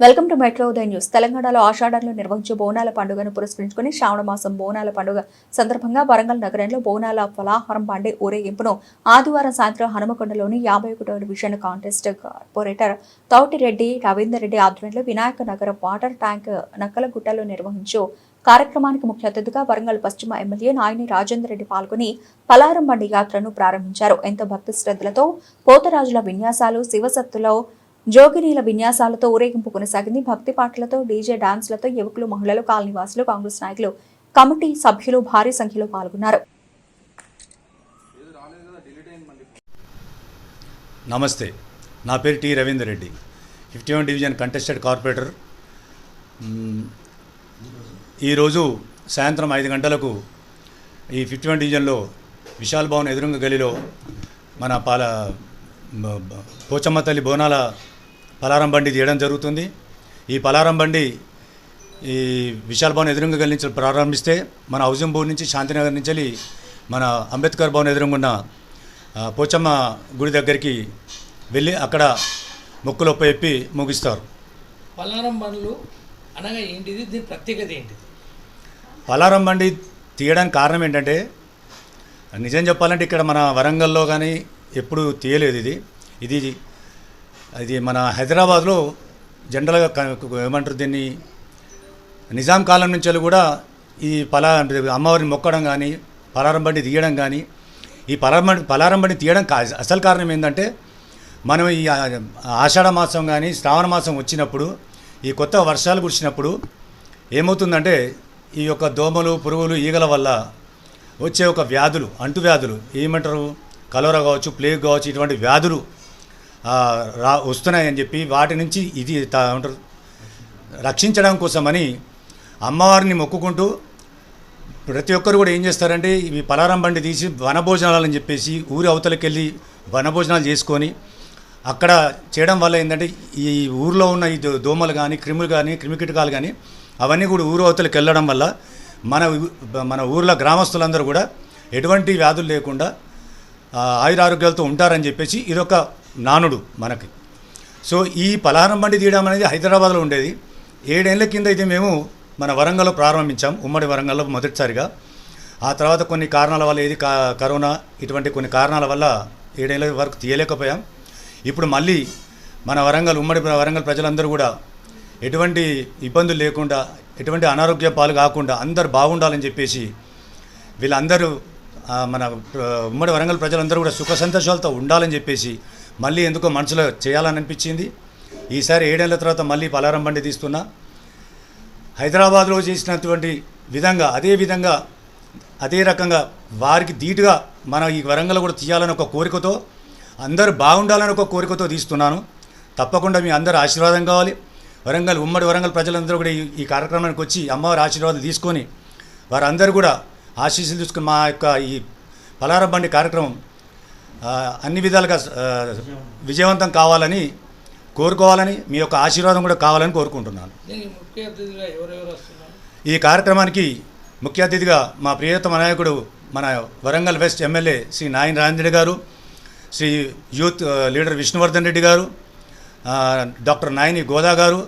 Welcome to metro Udaya news. తెలంగాణలో ఆషాఢంలో నిర్వహించే బోనాల పండుగను పురస్కరించుకుని శ్రావణ మాసం బోనాల పండుగ సందర్భంగా వరంగల్ నగరంలో బోనాల ఫలాహారం పండే ఊరేగింపును ఆదివారం సాయంత్రం హనుమకొండలోని యాభై ఒకటవ division contest corporator Thoutireddy Ravinder Reddy ఆధ్వర్యంలో వినాయక నగరం వాటర్ ట్యాంక్ నక్కలగుట్టలో నిర్వహించు కార్యక్రమానికి ముఖ్య అతిథిగా వరంగల్ పశ్చిమ ఎమ్మెల్యే నాయని రాజేందర్ రెడ్డి పాల్గొని పలారం బండి యాత్రను ప్రారంభించారు. ఎంతో భక్తి శ్రద్ధలతో పోతరాజుల విన్యాసాలు శివసత్తులో జోగినీల విన్యాసాలతో ఊరేగింపు కొనసాగింది. భక్తి పాటలతో డీజే డాన్స్లతో యువకులు మహిళలు కాలనీవాసులు కాంగ్రెస్ నాయకులు కమిటీ సభ్యులు భారీ సంఖ్యలో పాల్గొన్నారు. నమస్తే. నా పేరు T Ravinder Reddy. Fifty one division contested corporator. ఈరోజు సాయంత్రం ఐదు గంటలకు ఈ ఫిఫ్టీ వన్ డివిజన్లో విశాల్ భవన్ ఎదురుంగ గలిలో మన పాల పోచమ్మ తల్లి బోనాల పలారం బండి తీయడం జరుగుతుంది. ఈ పలారం బండి ఈ విశాల్ భవన్ ఎదురుంగ నుంచి ప్రారంభిస్తే మన హౌసింగ్ బోర్డు నుంచి శాంతినగర్ నుంచి వెళ్ళి మన అంబేద్కర్ భవన్ ఎదురుగున్న పోచమ్మ గుడి దగ్గరికి వెళ్ళి అక్కడ మొక్కులు ఒప్ప ముగిస్తారు. పల్లారం బండ్లు అనగా ఏంటిది? దీని ప్రత్యేకత ఏంటిది? పలారం బండి తీయడానికి కారణం ఏంటంటే నిజం చెప్పాలంటే ఇక్కడ మన వరంగల్లో కానీ ఎప్పుడు తీయలేదు ఇది. ఇది అది మన హైదరాబాద్లో జనరల్గా ఏమంటారు దీన్ని? నిజాం కాలం నుంచి కూడా ఈ పలా అమ్మవారిని మొక్కడం కానీ పలారం బండి తీయడం కానీ ఈ పలారం బండి పలారం బండి తీయడం కా- అసలు కారణం ఏంటంటే మనం ఈ ఆషాఢ మాసం కానీ శ్రావణ మాసం వచ్చినప్పుడు ఈ కొత్త వర్షాలు కురిసినప్పుడు ఏమవుతుందంటే ఈ యొక్క దోమలు పురుగులు ఈగల వల్ల వచ్చే ఒక వ్యాధులు అంటువ్యాధులు ఏమంటారు? కలోరా కావచ్చు ప్లేగ్ కావచ్చు ఇటువంటి వ్యాధులు రా వస్తున్నాయని చెప్పి వాటి నుంచి ఇది తా- రక్షించడం కోసమని అమ్మవారిని మొక్కుకుంటూ ప్రతి ఒక్కరు కూడా ఏం చేస్తారంటే ఇవి పలారం బండి తీసి వనభోజనాలని అని చెప్పేసి ఊరి అవతలకి వెళ్ళి వనభోజనాలు చేసుకొని అక్కడ చేయడం వల్ల ఏంటంటే ఈ ఊర్లో ఉన్న ఈ దోమలు కానీ క్రిములు కానీ క్రిమికీటకాలు కానీ అవన్నీ కూడా ఊరు అవతలకి వెళ్ళడం వల్ల మన మన ఊర్లో గ్రామస్తులందరూ కూడా ఎటువంటి వ్యాధులు లేకుండా ఆ, ఆయురారోగ్యాలతో ఉంటారని చెప్పేసి ఇదొక నానుడు మనకి. సో ఈ పలహారం బండి తీయడం అనేది హైదరాబాద్లో ఉండేది. ఏడేళ్ళ కింద అయితే మేము మన వరంగల్లో ప్రారంభించాం ఉమ్మడి వరంగల్లో మొదటిసారిగా. ఆ తర్వాత కొన్ని కారణాల వల్ల ఏది కా- కరోనా ఇటువంటి కొన్ని కారణాల వల్ల ఏడేళ్ళ వరకు తీయలేకపోయాం. ఇప్పుడు మళ్ళీ మన వరంగల్ ఉమ్మడి వరంగల్ ప్రజలందరూ కూడా ఎటువంటి ఇబ్బందులు లేకుండా ఎటువంటి అనారోగ్య పాలు కాకుండా అందరు బాగుండాలని చెప్పేసి వీళ్ళందరూ మన ఉమ్మడి వరంగల్ ప్రజలందరూ కూడా సుఖ సంతోషాలతో ఉండాలని చెప్పేసి మళ్ళీ ఎందుకో మనసులో చేయాలని అనిపించింది ఈసారి ఏడేళ్ళ తర్వాత మళ్ళీ పలారం బండి తీస్తున్నా. హైదరాబాద్లో చేసినటువంటి విధంగా అదే విధంగా అదే రకంగా వారికి ధీటుగా మన ఈ వరంగల్ కూడా తీయాలని ఒక కోరికతో అందరూ బాగుండాలని ఒక కోరికతో తీస్తున్నాను. తప్పకుండా మీ అందరు ఆశీర్వాదం కావాలి. వరంగల్ ఉమ్మడి వరంగల్ ప్రజలందరూ కూడా ఈ- కార్యక్రమానికి వచ్చి అమ్మవారి ఆశీర్వాదం తీసుకొని వారందరూ కూడా ఆశీస్సులు తీసుకుని మా యొక్క ఈ పలారం బండి కార్యక్రమం అన్ని విధాలుగా విజయవంతం కావాలని కోరుకోవాలని మీ యొక్క ఆశీర్వాదం కూడా కావాలని కోరుకుంటున్నాను. ఈ కార్యక్రమానికి ముఖ్య అతిథిగా మా ప్రియతమ నాయకుడు మన Warangal west MLA Shri Nayana Rajendra garu Shri youth leader Vishnuvardhan Reddy garu doctor Nayani గోదా గారు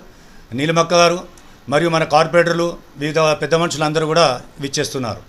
నీలిమక్క గారు మరియు మన కార్పొరేటర్లు వివిధ పెద్ద మనుషులందరూ కూడా విచ్చేస్తున్నారు.